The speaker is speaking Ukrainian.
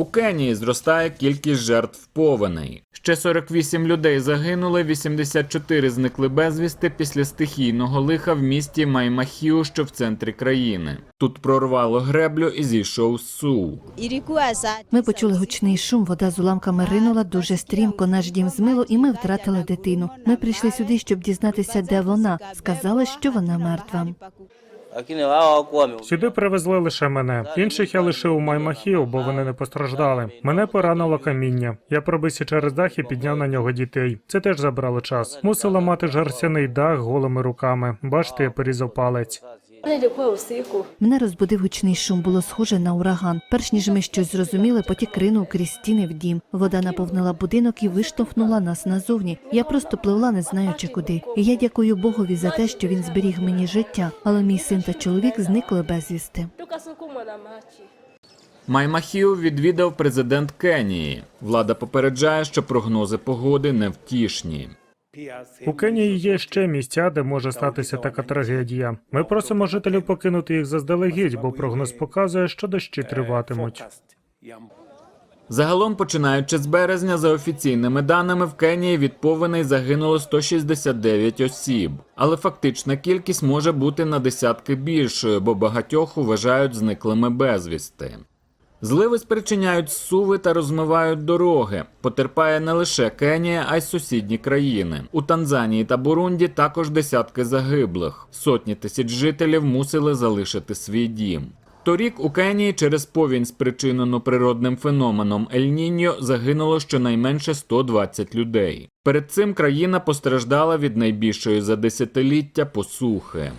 У Кенії зростає кількість жертв повеней. Ще 48 людей загинули, 84 зникли безвісти після стихійного лиха в місті Маймахіу, що в центрі країни. Тут прорвало греблю і зійшов су. Ми почули гучний шум, вода з уламками ринула дуже стрімко. Наш дім змило, і ми втратили дитину. Ми прийшли сюди, щоб дізнатися, де вона. Сказали, що вона мертва. Сюди привезли лише мене. Інших я лишив у Маймахіо, бо вони не постраждали. Мене поранило каміння. Я пробився через дах і підняв на нього дітей. Це теж забрало час. Мусила мати жарсяний дах голими руками. Бачите, я порізав палець. Мене розбудив гучний шум, було схоже на ураган. Перш ніж ми щось зрозуміли, потік ринув крізь стіни в дім. Вода наповнила будинок і виштовхнула нас назовні. Я просто пливла, не знаючи куди. І я дякую Богові за те, що він зберіг мені життя. Але мій син та чоловік зникли безвісти. Маймахіу відвідав президент Кенії. Влада попереджає, що прогнози погоди невтішні. У Кенії є ще місця, де може статися така трагедія. Ми просимо жителів покинути їх заздалегідь, бо прогноз показує, що дощі триватимуть. Загалом, починаючи з березня, за офіційними даними, в Кенії від повеней загинуло 169 осіб. Але фактична кількість може бути на десятки більшою, бо багатьох вважають зниклими безвісти. Зливи спричиняють суви та розмивають дороги. Потерпає не лише Кенія, а й сусідні країни. У Танзанії та Бурунді також десятки загиблих. Сотні тисяч жителів мусили залишити свій дім. Торік у Кенії через повінь, спричинену природним феноменом Ель-Ніньо, загинуло щонайменше 120 людей. Перед цим країна постраждала від найбільшої за десятиліття посухи.